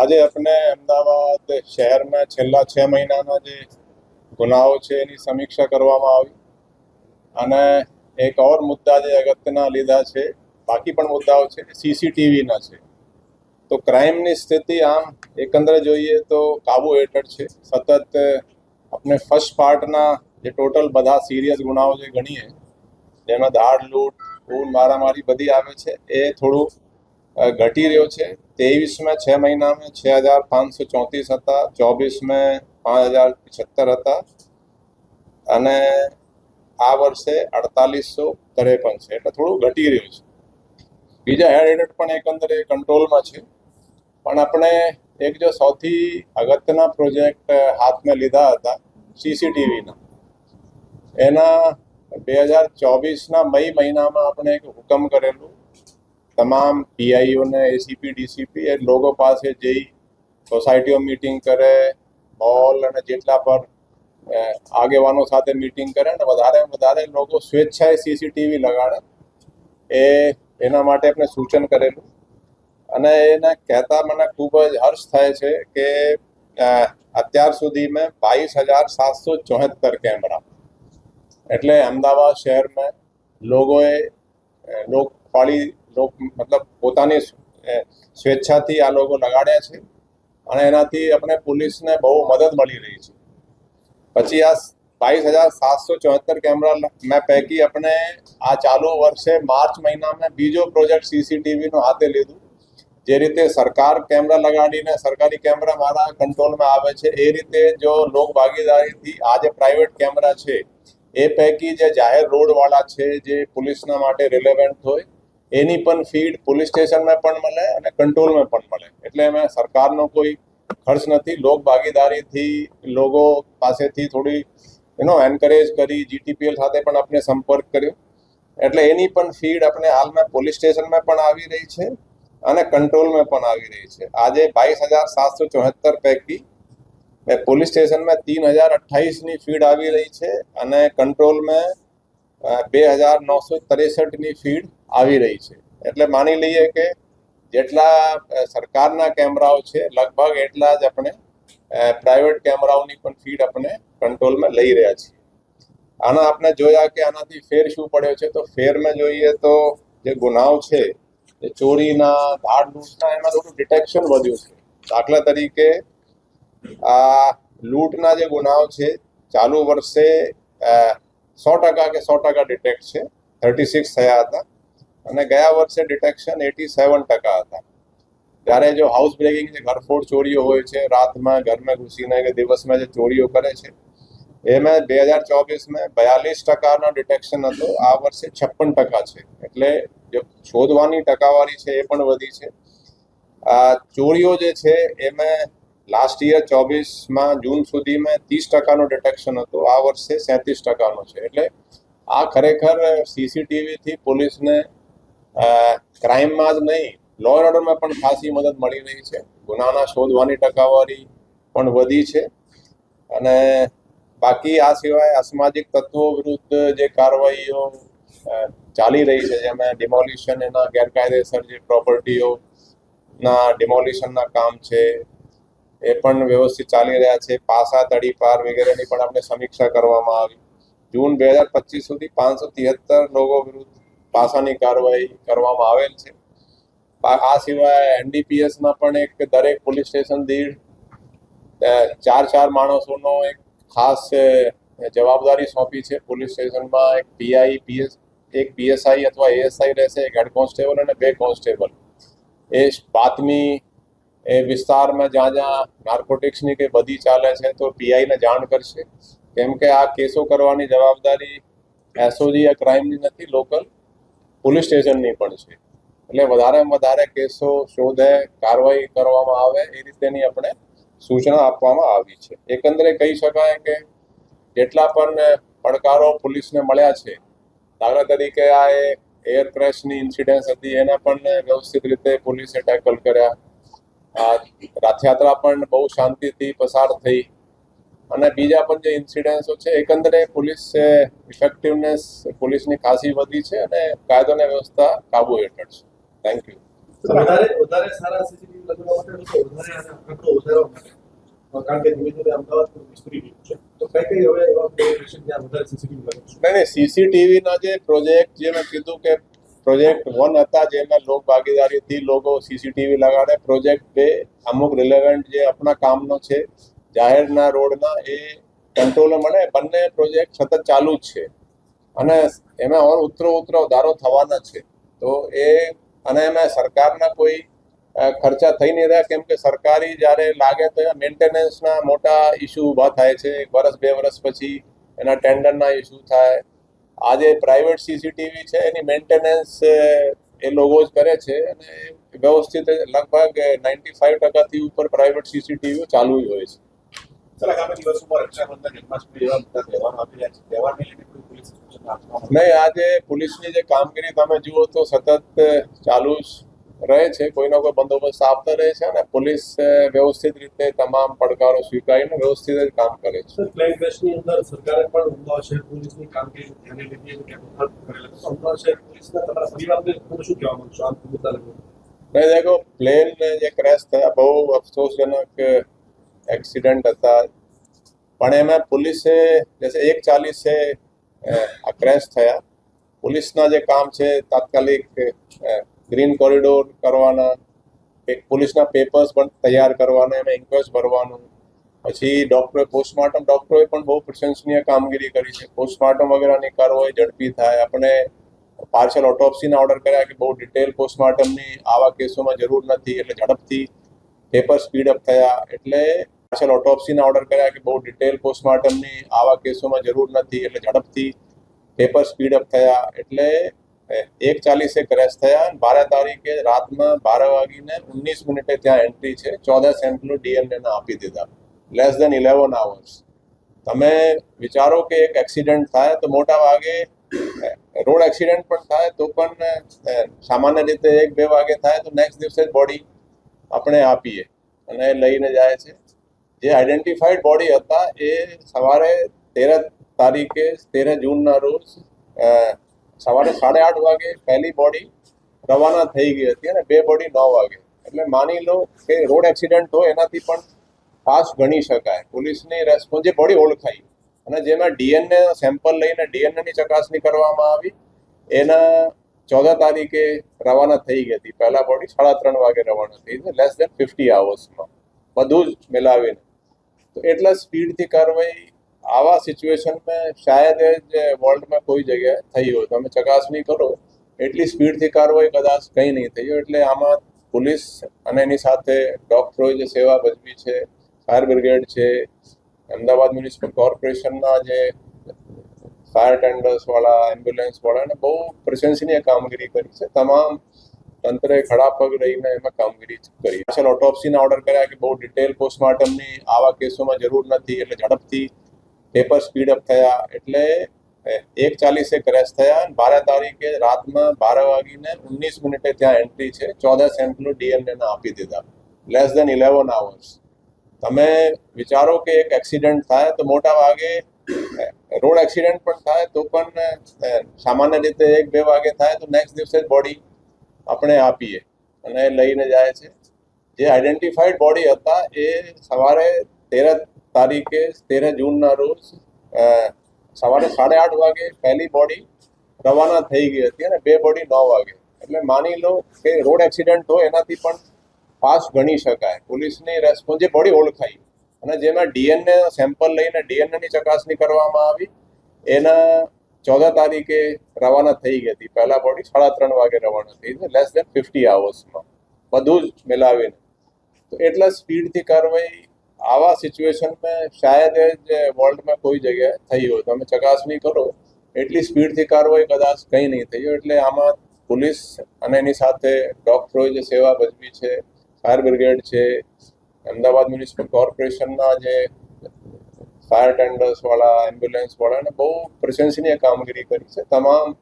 આજે આપણે અમદાવાદ શહેરમાં છેલ્લા છ મહિનાના જે ગુનાઓ છે એની સમીક્ષા કરવામાં આવી. અને એક ઓર મુદ્દા જે અગત્યના લીધા છે, બાકી પણ મુદ્દાઓ છે સીસીટીવીના છે. તો ક્રાઇમની સ્થિતિ આમ એકંદરે જોઈએ તો કાબુ હેઠળ છે. સતત આપણે ફર્સ્ટ પાર્ટના જે ટોટલ બધા સિરિયસ ગુનાઓ જે ગણીએ, જેમાં દાળ લૂંટ ખૂન મારામારી બધી આવે છે, એ થોડું ઘટી રહ્યો છે. ત્રેવીસમાં છ મહિનામાં છ હજાર પાંચસો ચોત્રીસ હતા. ચોવીસમાં પાંચ હજાર પચહત્તર હતા. અને આ વર્ષે અડતાલીસો ત્રેપન છે. એટલે થોડું ઘટી રહ્યું છે. બીજા હેડ પણ એકંદરે કંટ્રોલમાં છે. પણ આપણે એક જો સૌથી અગત્યના પ્રોજેક્ટ હાથમાં લીધા હતા સીસીટીવીના એના બે હજાર ચોવીસના મઈ મહિનામાં આપણે એક હુકમ કરેલું તમામ પીઆઈઓને એસીપી ડીસીપી એ લોકો પાસે જઈ સોસાયટીઓ મીટિંગ કરે હોલ અને જેટલા પર આગેવાનો સાથે મીટિંગ કરે અને વધારે વધારે લોકો સ્વેચ્છાએ સીસીટીવી લગાડે. એ એના માટે આપણે સૂચન કરેલું. અને એને કહેતા મને ખૂબ જ હર્ષ થાય છે કે અત્યાર સુધી મેં બાવીસ હજાર સાતસો ચોહત્તર કેમેરા. એટલે અમદાવાદ શહેરમાં લોકોએ લોકપાળી લોક મતલબ પોતાની સ્વેચ્છાથી આ લોકો લગાડ્યા છે અને એનાથી આપણે પોલીસને બહુ મદદ મળી રહી છે. પછી આ બાવીસ હજાર સાતસો ચોહત્તર કેમેરા મેં પૈકી આપણે આ ચાલુ વર્ષે માર્ચ મહિનામાં બીજો પ્રોજેક્ટ સીસીટીવીનો હાથે લીધું. જે રીતે સરકાર કેમેરા લગાડીને સરકારી કેમેરા મારા કંટ્રોલમાં આવે છે, એ રીતે જો લોક ભાગીદારીથી આ જે પ્રાઇવેટ કેમેરા છે, એ પૈકી જે જાહેર રોડવાળા છે, જે પોલીસના માટે રિલેવન્ટ હોય એની પણ ફીડ પોલીસ સ્ટેશનમાં પણ મળે અને કંટ્રોલમાં પણ મળે. એટલે એમાં સરકારનો કોઈ ખર્ચ નથી. લોક ભાગીદારીથી, લોકો પાસેથી થોડી એનો એન્કરેજ કરી જીટીપીએલ સાથે પણ આપણે સંપર્ક કર્યો. એટલે એની પણ ફીડ આપણે હાલમાં પોલીસ સ્ટેશનમાં પણ આવી રહી છે અને કંટ્રોલમાં પણ આવી રહી છે. આજે બાવીસ હજાર સાતસો ચોહત્તર પૈકી પોલીસ સ્ટેશનમાં તીન હજાર અઠ્ઠાવીસની ફીડ આવી રહી છે અને કંટ્રોલમાં બે હજાર નવસો ત્રેસઠની ફીડ આવી રહી છે. એટલે માની લઈએ કે જેટલા સરકારના કેમેરાઓ છે, લગભગ એટલા જ આપણે પ્રાઇવેટ કેમેરાઓની પણ ફીડ આપણે કંટ્રોલમાં લઈ રહ્યા છીએ. આના આપણે જોયા કે આનાથી ફેર શું પડ્યો છે? તો ફેરમાં જોઈએ તો જે ગુનાઓ છે, એ ચોરીના ધાડ લૂંટના, એમાં થોડું ડિટેક્શન વધ્યું છે. દાખલા તરીકે, આ લૂંટના જે ગુનાઓ છે, ચાલુ વર્ષે સો ટકા કે સો ટકા ડિટેક્ટ છે. થર્ટી સિક્સ થયા હતા. અને ગયા વર્ષે ડિટેક્શન એટી સેવન ટકા હતા. જ્યારે જો હાઉસ બ્રેકિંગ જે ઘરફોડ ચોરીઓ હોય છે, રાતમાં ઘરમાં ઘૂસીને કે દિવસમાં જે ચોરીઓ કરે છે એમાં બે હજાર ચોવીસમાં બયાલીસ ટકાનો ડિટેક્શન હતો. આ વર્ષે છપ્પન ટકા છે. એટલે જે શોધવાની ટકાવારી છે એ પણ વધી છે. આ ચોરીઓ જે છે એમાં લાસ્ટ યર ચોવીસમાં જૂન સુધીમાં ત્રીસ ટકાનો ડિટેક્શન હતો. આ વર્ષે સેંત્રીસ ટકાનો છે. એટલે આ ખરેખર સીસીટીવીથી પોલીસને ક્રાઇમમાં જ નહીં લો એન્ડ ઓર્ડરમાં પણ ખાસી મદદ મળી રહી છે. ગુનાના શોધવાની ટકાવારી પણ વધી છે. અને બાકી આ સિવાય અસામાજિક તત્વો વિરુદ્ધ જે કાર્યવાહીઓ ચાલી રહી છે, જેમાં ડિમોલિશન એના ગેરકાયદેસર જે પ્રોપર્ટીઓ ના ડિમોલિશનના કામ છે, એ પણ વ્યવસ્થિત ચાલી રહ્યા છે. પાસા તડીપાર વગેરેની પણ આપણે સમીક્ષા કરવામાં આવી. જૂન બે હજાર પચીસ સુધી પાંચસો તિહત્તર લોકો વિરુદ્ધ પાસાની કાર્યવાહી કરવામાં આવેલ છે. આ આ સિવાય એનડીપીએસના પણ એક દરેક પોલીસ સ્ટેશન દીઠ ચાર ચાર માણસોનો એક ખાસ જવાબદારી સોંપી છે. પોલીસ સ્ટેશનમાં એક પીઆઈ પીએસ એક પીએસઆઈ અથવા એએસઆઈ રહેશે, એક હેડ કોન્સ્ટેબલ અને બે કોન્સ્ટેબલ. એ બાતમી એ વિસ્તારમાં જ્યાં જ્યાં નાર્કોટિક્સની કે બધી ચાલે છે, તો પીઆઈને જાણ કરશે. કેમ કે આ કેસો કરવાની જવાબદારી એસઓજી યા ક્રાઇમની નથી, લોકલ. પોલીસ સ્ટેશનની પણ છે. એટલે વધારેમાં વધારે કેસો શોધે, કાર્યવાહી કરવામાં આવે, એ રીતેની આપણે સૂચના આપવામાં આવી છે. એકંદરે કહી શકાય કે જેટલા પણ પડકારો પોલીસને મળ્યા છે, દાખલા તરીકે આ એર ક્રેશની ઇન્સિડન્સ હતી, એના પણ વ્યવસ્થિત રીતે પોલીસે ટેકલ કર્યા. રથયાત્રા પણ બહુ શાંતિથી પસાર થઈ. અને બીજા પણ જે ઇન્સિડન્સો છે એકંદરે પોલીસ ઇફેક્ટિવનેસ પોલીસની ખાસી વધી છે અને કાયદો અને વ્યવસ્થા કાબુ હેઠળ છે. થેન્ક યુ વધારે વધારે સારા સીસીટીવી લગાવવા માટે વધારે આંકડો વધારવા માટે. કારણ કે ધીમે ધીમે અમદાવાદ વિસ્તરી રહ્યું છે. તો કઈ કઈ હવે એવા લોકેશન જ્યાં વધારે સીસીટીવી લગાવશું નહીં નહીં સીસીટીવીના જે પ્રોજેક્ટ જે મેં કીધું કે પ્રોજેક્ટ વન હતા જેમાં લોક ભાગીદારીથી લોકો સીસીટીવી લગાડે પ્રોજેક્ટ બે અમુક રિલેવન્ટ જે આપણા કામનો છે જાહેરના રોડના એ કંટ્રોલ મળે. બંને પ્રોજેક્ટ સતત ચાલુ જ છે. અને એમાં ઓર ઉતરો ઉતરો વધારો થવાના છે. તો એ અને એમાં સરકારના કોઈ ખર્ચા થઈ નહીં રહ્યા. કેમ કે સરકારી જ્યારે લાગે તો મેન્ટેનન્સના મોટા ઇસ્યુ ઊભા થાય છે. એક વર્ષ બે વર્ષ પછી એના ટેન્ડરના ઇસ્યુ થાય. આજે પ્રાઇવેટ સીસીટીવી છે. એની મેન્ટેનન્સ એ લોકો જ કરે છે. અને વ્યવસ્થિત લગભગ નાઇન્ટી ફાઇવ ટકાથી ઉપર પ્રાઇવેટ સીસીટીવી ચાલુ હોય છે. નહીં આજે પોલીસની જે કામગીરી તમે જુઓ તો સતત ચાલુ રહે છે. કોઈનો કોઈ બંદોબસ્ત આપતા રહે છે અને પોલીસ વ્યવસ્થિત રીતે તમામ પડકારો સ્વીકારીને વ્યવસ્થિત જ કામ કરે છે. ફ્લેગ અંદર સરકારે પણ શું કહેવા માંગશો? આ નહીં દેખો પ્લેન જે ક્રેશ થયા બહુ અફસોસજનક એક્સિડન્ટ હતા. પણ એમાં પોલીસે જैसे એક ચાલીસે આ ક્રેશ થયા. પોલીસના જે કામ છે, તાત્કાલિક ગ્રીન કોરિડોર કરવાના પોલીસના પેપર્સ પણ તૈયાર કરવાના, એમાં ઇન્ક્વેસ્ટ ભરવાનું. પછી ડૉક્ટરે પોસ્ટમોર્ટમ ડૉક્ટરોએ પણ બહુ પ્રશંસનીય કામગીરી કરી છે. પોસ્ટમોર્ટમ વગેરેની કાર્યવાહી ઝડપી થાય. આપણે પાર્શલ ઓટોપ્સીના ઓર્ડર કર્યા કે બહુ ડિટેલ પોસ્ટમોર્ટમની આવા કેસોમાં જરૂર નથી. એટલે ઝડપથી પેપર સ્પીડ અપ થયા. એટલે પાર્શલ ઓટોપ્સીના ઓર્ડર કર્યા કે બહુ ડિટેલ પોસ્ટમોર્ટમની આવા કેસોમાં જરૂર નથી એટલે ઝડપથી પેપર સ્પીડ અપ થયા. એટલે એક ચાલીસે ક્રેશ થયા બાર તારીખે રાતમાં બાર વાગીને ઓગણીસ મિનિટે ત્યાં એન્ટ્રી છે. ચૌદ સેન્ટલો ડીએનએને આપી દીધા. લેસ દેન ઇલેવન આવર્સ તમે વિચારો કે એક એક્સિડન્ટ થાય તો મોટા ભાગે રોડ એક્સિડન્ટ પણ થાય તો પણ સામાન્ય રીતે એક બે વાગે થાય તો નેક્સ્ટ દિવસે જ બોડી આપણે આપીએ અને લઈને જાય છે. જે આઈડેન્ટિફાઈડ બોડી હતા, એ સવારે તેર તારીખે, તેર જૂનના રોજ સવારે સાડા આઠ વાગે પહેલી બોડી રવાના થઈ ગઈ હતી અને બે બોડી નવ વાગે. એટલે માની લો કે રોડ એક્સિડન્ટ હોય, એનાથી પણ ફાસ્ટ ગણી શકાય. પોલીસની રેસ્પોન્સ જે બોડી ઓળખાઈ, અને જેમાં ડીએનએ સેમ્પલ લઈને ડીએનએની ચકાસણી કરવામાં આવી, એના ચૌદ તારીખે રવાના થઈ ગઈ હતી. પહેલા બોડી સાડા ત્રણ વાગે રવાના થઈ લેસ દેન ફિફ્ટી આવર્સમાં બધું જ મિલાવીને. તો એટલા સ્પીડથી કાર્યવાહી આવા સિચ્યુએશનમાં શાયદ જ વર્લ્ડમાં કોઈ જગ્યાએ થઈ હોય. તમે ચકાસણી કરો, એટલી સ્પીડથી કાર્યવાહી કદાચ કંઈ નહીં થઈ એટલે આમાં પોલીસ અને એની સાથે ડૉક્ટરોએ જે સેવા ભજવી છે ફાયર બ્રિગેડ છે, અમદાવાદ મ્યુનિસિપલ કોર્પોરેશનના જે ફાયર ટેન્ડર્સ વાળા એમ્બ્યુલન્સ વાળાને બહુ પ્રશંસનીય કામગીરી કરી છે. તમામ તંત્રે ખડા પગ રહીને એમાં કામગીરી કરી. પાછળ ઓટોપ્સીના ઓર્ડર કર્યા કે બહુ ડિટેલ પોસ્ટમોર્ટમની આવા કેસોમાં જરૂર નથી એટલે ઝડપથી પેપર સ્પીડ અપ થયા એટલે એક ચાલીસે ક્રેશ થયા અને બાર તારીખે રાતમાં બાર વાગીને ઓગણીસ મિનિટે ત્યાં એન્ટ્રી છે. ચૌદ સેમ્પલો ડીએનએ ના આપી દીધા. લેસ દેન ઇલેવન આવર્સ તમે વિચારો કે એક એક્સિડન્ટ થાય તો મોટા ભાગે રોડ એક્સિડન્ટ પણ થાય તો પણ સામાન્ય રીતે એક બે વાગે થાય તો નેક્સ્ટ દિવસે બોડી આપણે આપીએ. અને લઈને જાય છે. જે આઈડેન્ટિફાઈડ બોડી હતા, એ સવારે તેર તારીખે, તેર જૂનના રોજ સવારે સાડા આઠ વાગે પહેલી બોડી રવાના થઈ ગઈ હતી અને બે બોડી નવ વાગે. એટલે માની લો કે રોડ એક્સિડન્ટ હોય એનાથી પણ ફાસ્ટ ગણી શકાય. પોલીસની રેસ્પોન્સ જે બોડી ઓળખાઈ, અને જેમાં ડીએનએ સેમ્પલ લઈને ડીએનએની ચકાસણી કરવામાં આવી, એના ચૌદ તારીખે રવાના થઈ ગઈ હતી. પહેલા બોડી સાડા ત્રણ વાગે રવાના થઈ છે લેસ દેન ફિફ્ટી આવર્સમાં બધું જ મિલાવીને. તો એટલા સ્પીડથી કાર્યવાહી આવા સિચ્યુએશનમાં શાયદ જ વર્લ્ડમાં કોઈ જગ્યાએ થઈ હોય. તમે ચકાસણી કરો, એટલી સ્પીડથી કાર્યવાહી કદાચ કંઈ નહીં થઈ એટલે આમાં પોલીસ અને એની સાથે ડોક્ટરોએ જે સેવા ભજવી છે, ફાયર બ્રિગેડ છે, અમદાવાદ મ્યુનિસિપલ કોર્પોરેશનના જે ફાયર ટેન્ડર્સ વાળા એમ્બ્યુલન્સ વાળાને બહુ પ્રશંસનીય કામગીરી કરી છે. તમામ